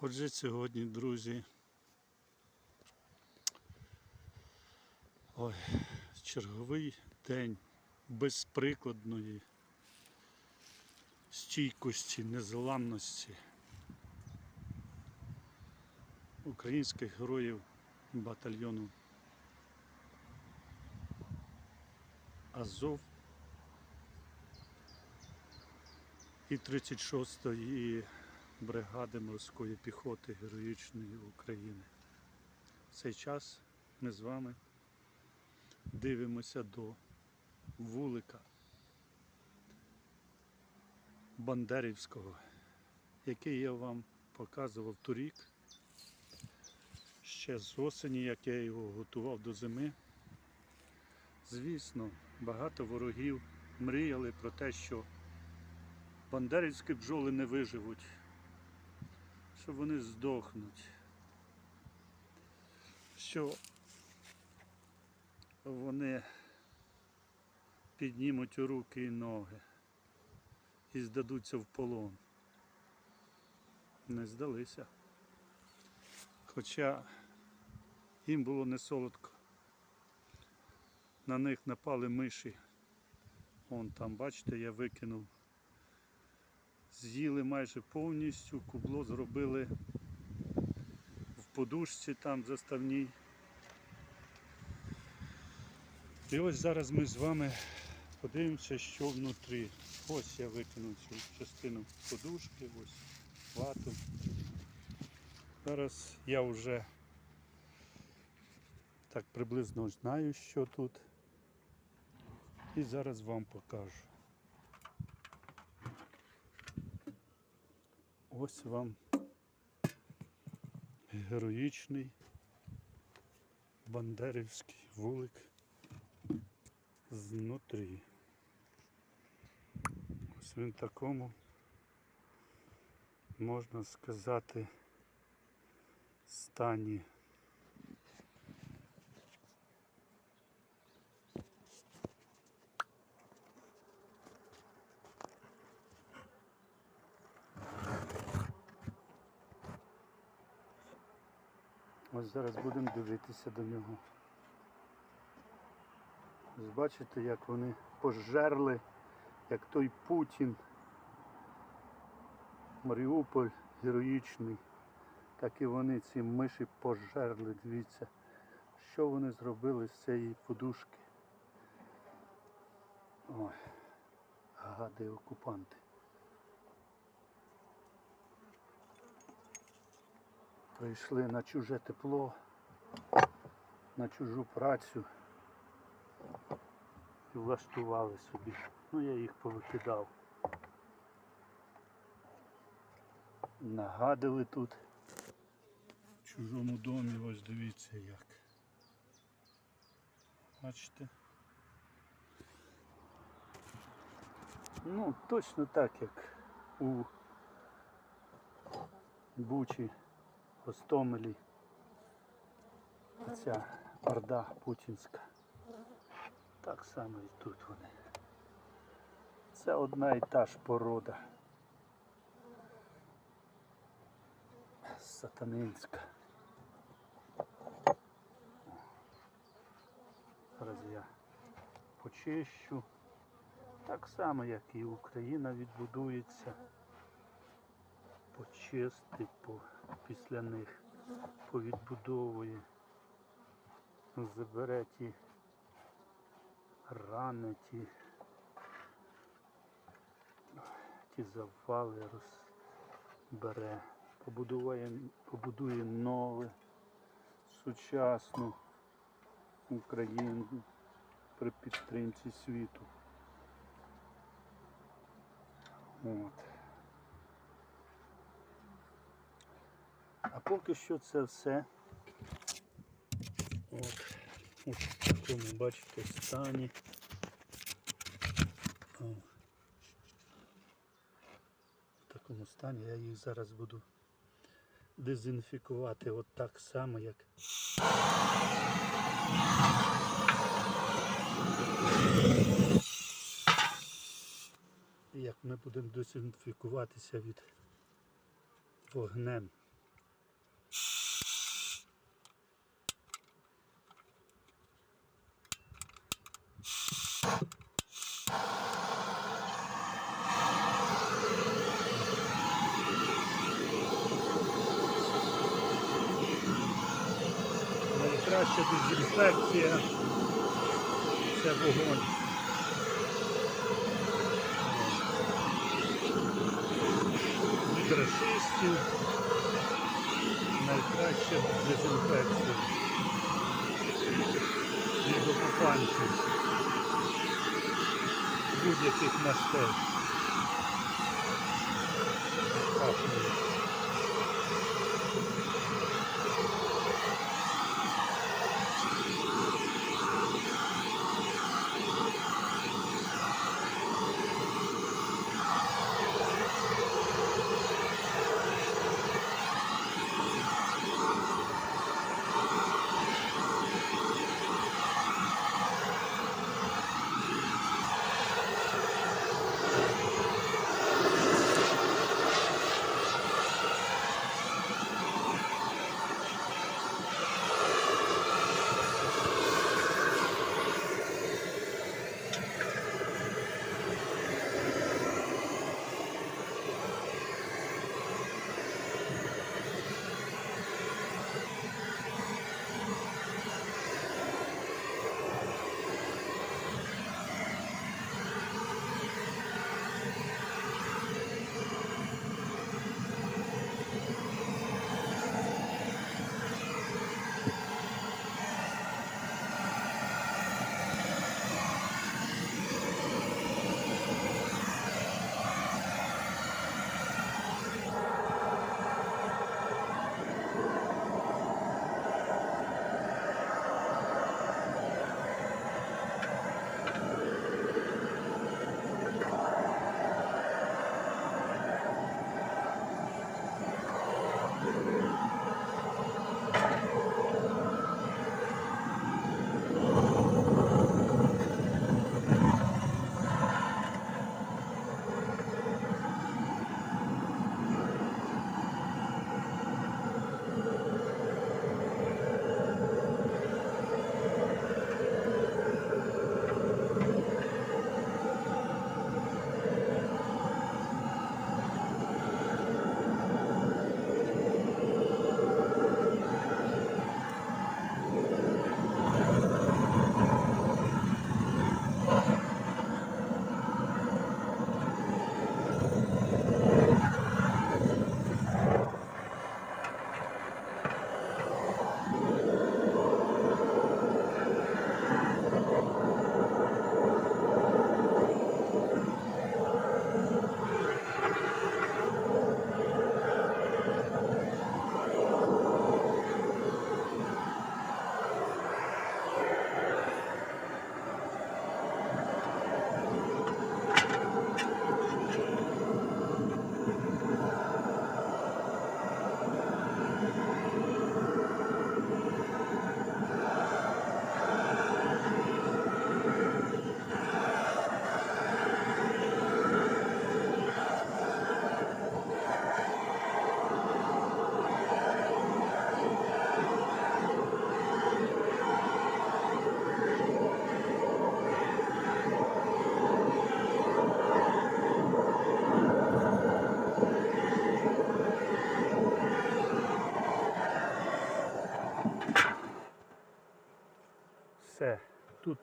Отже, сьогодні, друзі. Ой, черговий день безприкладної стійкості, незламності українських героїв батальйону Азов і 36-ї бригади морської піхоти Героїчної України. В цей час ми з вами дивимося до вулика Бандерівського, який я вам показував торік. Ще з осені, як я його готував до зими. Звісно, багато ворогів мріяли про те, що бандерівські бджоли не виживуть, що вони здохнуть, що вони піднімуть руки і ноги і здадуться в полон. Не здалися. Хоча їм було не солодко. На них напали миші. Вон там, бачите, я викинув. З'їли майже повністю, кубло зробили в подушці там заставній. І ось зараз ми з вами подивимося, що внутрі. Ось я викинув цю частину подушки, ось вату. Зараз я вже так приблизно знаю, що тут. І зараз вам покажу. Ось вам героїчний бандерівський вулик знутрі. Ось він такому, можна сказати, стані. Ось зараз будемо дивитися до нього. Ось бачите, як вони пожерли, як той Путін. Маріуполь героїчний. Так і вони ці миші пожерли. Дивіться, що вони зробили з цієї подушки. Ой, гади окупанти. Прийшли на чуже тепло, на чужу працю і влаштували собі. Ну я їх повикидав. Нагадили тут в чужому домі, ось дивіться як. Бачите? Ну, точно так, як у Бучі, Гостомелі. Ця орда путінська. Так само і тут вони. Це одна і та ж порода. Сатанинська. Зараз я почищу. Так само, як і Україна відбудується. Почистить по, після них, повідбудовує, забере ті рани, ті, ті завали розбере, побудує, побудує нове, сучасну Україну при підтримці світу. От. А поки що це все. От. В такому, бачите, стані. О. В такому стані я їх зараз буду дезінфікувати от так само, як. Як ми будемо дезінфікуватися від вогнем Найкраща дезінфекція це вогонь. Від расистів найкраща дезінфекція. Від окупантів будь-яких мастей. Пахне.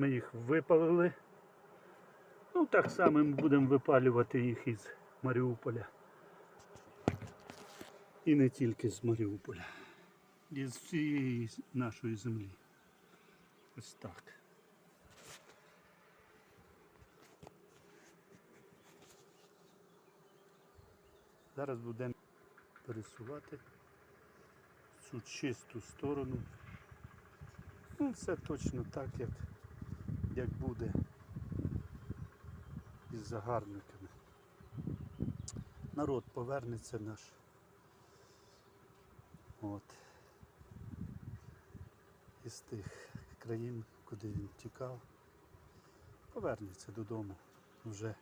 Ми їх випалили. Ну, так само ми будемо випалювати їх із Маріуполя. І не тільки з Маріуполя. І з всієї нашої землі. Ось так. Зараз будемо пересувати цю чисту сторону. Ну, все точно так, як, як буде із загарбниками. Народ повернеться наш. От. Із тих країн, куди він тікав. Повернеться додому вже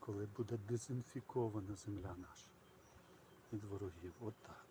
коли буде дезінфікована земля наша. від ворогів. Отак.